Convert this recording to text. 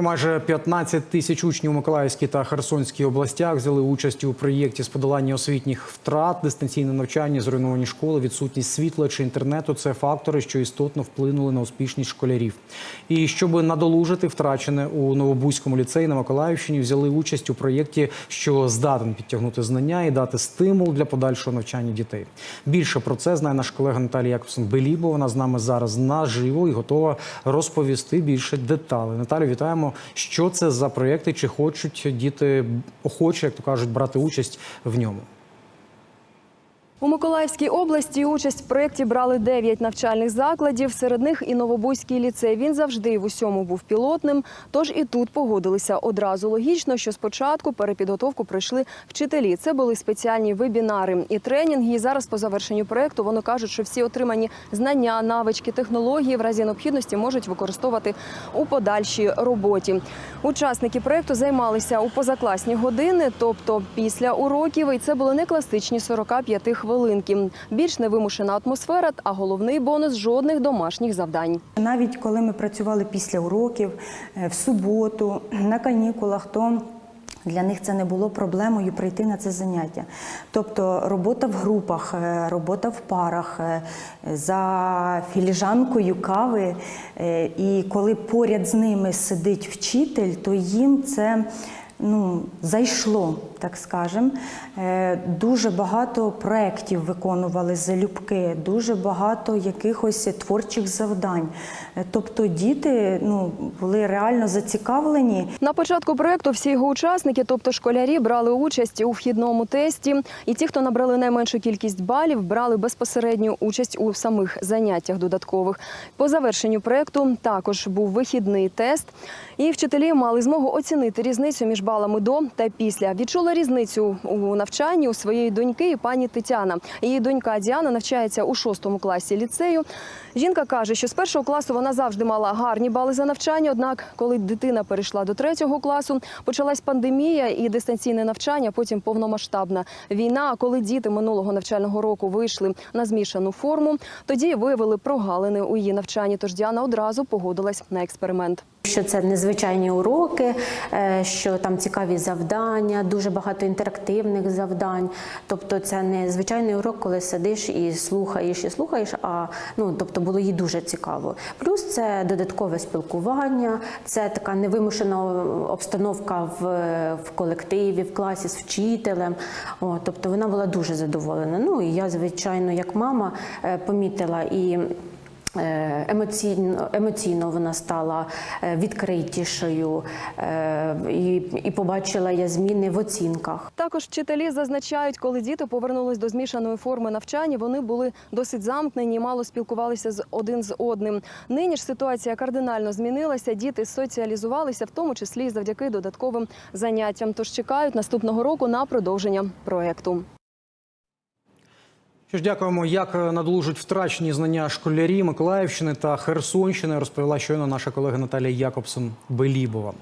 Майже 15 тисяч учнів у Миколаївській та Херсонській областях взяли участь у проєкті з подолання освітніх втрат, дистанційне навчання, зруйновані школи, відсутність світла чи інтернету це фактори, що істотно вплинули на успішність школярів. І щоб надолужити втрачене у Новобузькому ліцеї на Миколаївщині, взяли участь у проєкті, що здатен підтягнути знання і дати стимул для подальшого навчання дітей. Більше про це знає наш колега Наталія Якобсон Белібо. Вона з нами зараз наживо і готова розповісти більше деталей. Наталю, вітаємо. Що це за проєкти? Чи хочуть діти охоче, як то кажуть, брати участь в ньому? У Миколаївській області участь в проєкті брали 9 навчальних закладів. Серед них і Новобузький ліцей. Він завжди в усьому був пілотним. Тож і тут погодилися одразу. Логічно, що спочатку перепідготовку пройшли вчителі. Це були спеціальні вебінари і тренінги. І зараз по завершенню проєкту вони кажуть, що всі отримані знання, навички, технології в разі необхідності можуть використовувати у подальшій роботі. Учасники проєкту займалися у позакласні години, тобто після уроків. І це були не класичні 45 хвилинки. Більш невимушена атмосфера, а головний бонус жодних домашніх завдань. Навіть коли ми працювали після уроків е, в суботу, на канікулах, то для них це не було проблемою прийти на це заняття. Тобто робота в групах, е, робота в парах, е, за філіжанкою кави. І коли поряд з ними сидить вчитель, то їм це ну, зайшло, так скажемо. Е, Дуже багато проєктів виконували залюбки, дуже багато якихось творчих завдань. Е, Тобто діти ну, були реально зацікавлені. На початку проекту всі його учасники, тобто школярі, брали участь у вхідному тесті. І ті, хто набрали найменшу кількість балів, брали безпосередню участь у самих заняттях додаткових. По завершенню проекту також був вихідний тест, і вчителі мали змогу оцінити різницю між балами до та після. Відчула різницю у навчанні у своєї доньки і пані Тетяна. Її донька Діана навчається у шостому класі ліцею. Жінка каже, що з першого класу вона завжди мала гарні бали за навчання. Однак, коли дитина перейшла до третього класу, почалась пандемія і дистанційне навчання, потім повномасштабна війна. А коли діти минулого навчального року вийшли на змішану форму, тоді виявили прогалини у її навчанні. Тож Діана одразу погодилась на експеримент. Що це незвичайні уроки, е, що там цікаві завдання, дуже багато інтерактивних завдань. Тобто, це не звичайний урок, коли сидиш і слухаєш і слухаєш. А ну тобто було їй дуже цікаво. Плюс це додаткове спілкування, це така невимушена обстановка в, в колективі, в класі з вчителем. О, тобто вона була дуже задоволена. Ну і я, звичайно, як мама е, помітила і. Е, Емоційно, емоційно вона стала е, відкритішою е, і, і побачила я зміни в оцінках. Також вчителі зазначають, коли діти повернулись до змішаної форми навчання, вони були досить замкнені, мало спілкувалися з один з одним. Нині ж ситуація кардинально змінилася. Діти соціалізувалися, в тому числі завдяки додатковим заняттям. Тож чекають наступного року на продовження проекту. Що ж, дякуємо, як надолужать втрачені знання школярі Миколаївщини та Херсонщини, розповіла щойно наша колега Наталія Якобсон Белібова.